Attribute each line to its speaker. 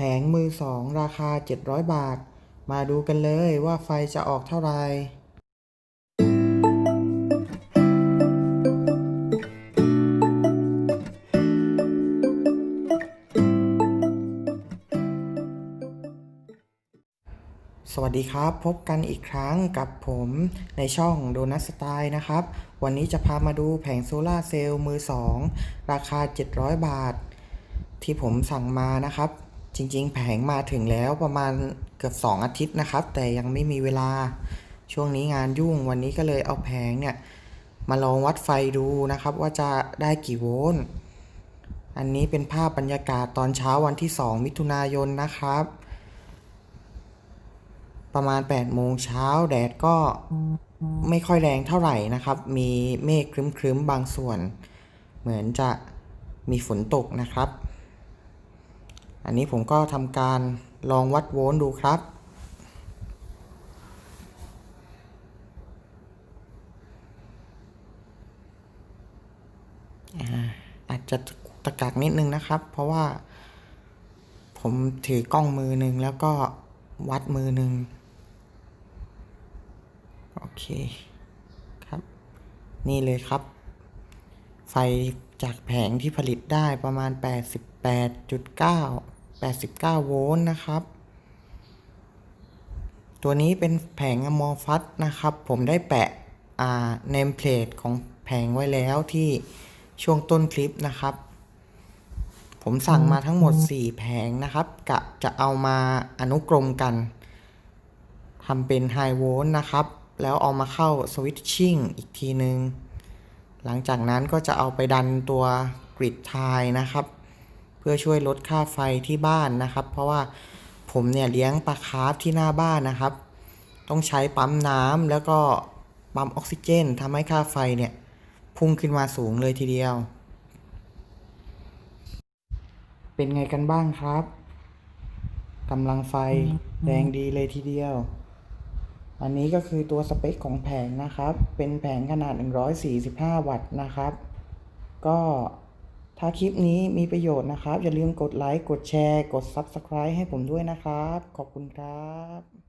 Speaker 1: แผงมือสองราคา 700 บาท มาดูกันเลยว่าไฟจะออกเท่าไหร่สวัสดีครับ พบกันอีกครั้งกับผมในช่องโดนัทสไตล์นะครับ วันนี้จะพามาดูแผงโซลาร์เซลล์มือ 2 ราคา 700 บาท ที่ผมสั่งมานะครับ จริงๆ แผงมาถึงแล้วประมาณเกือบ 2 อาทิตย์นะครับ แต่ยังไม่มีเวลาช่วงนี้งานยุ่งวันนี้ก็เลยเอาแผงเนี่ย มาลองวัดไฟดูนะครับ ว่าจะได้กี่โวลต์อันนี้เป็นภาพบรรยากาศตอนเช้าวันที่ 2 มิถุนายนนะครับ ประมาณ 8 โมงเช้าแดดก็ไม่ค่อยแรงเท่าไหร่นะครับ มีเมฆครึ้มๆบางส่วน เหมือนจะมีฝนตกนะครับ อันนี้ผมก็ทำการลองวัดโวลต์ดูครับอาอาจจะตะกักนิดนึงนะครับ เพราะว่า ผมถือกล้องมือหนึ่งแล้วก็วัดมือหนึ่งโอเคครับ นี่เลยครับ ไฟ จากแผงที่ผลิตได้ประมาณ 88.9 89 โวลต์นะครับ ตัวนี้เป็นแผงอมอฟัสนะครับ ผมได้แปะอ่าเนมเพลทของแผงไว้แล้วที่ช่วงต้นคลิปนะครับ ผมสั่งมาทั้งหมด 4 แผงนะครับ กะจะเอามาอนุกรมกันทำเป็นไฮโวลต์นะครับ แล้วเอามาเข้าสวิตชิ่งอีกทีนึง หลังจากนั้นก็จะเอาไปดันตัวกริดไทยนะครับ เพื่อช่วยลดค่าไฟที่บ้านนะครับ เพราะว่าผมเนี่ยเลี้ยงปลาคาร์ฟที่หน้าบ้านนะครับ ต้องใช้ปั๊มน้ำแล้วก็ปั๊มออกซิเจนทำให้ค่าไฟเนี่ยพุ่งขึ้นมาสูงเลยทีเดียว เป็นไงกันบ้างครับกำลังไฟแรงดีเลยทีเดียว อันนี้ก็คือตัวสเปคของแผงนะครับ เป็นแผงขนาด 145 วัตต์นะครับ ก็ถ้าคลิปนี้มีประโยชน์นะครับ อย่าลืมกดไลค์ กดแชร์ กด Subscribe ให้ผมด้วยนะครับ ขอบคุณครับ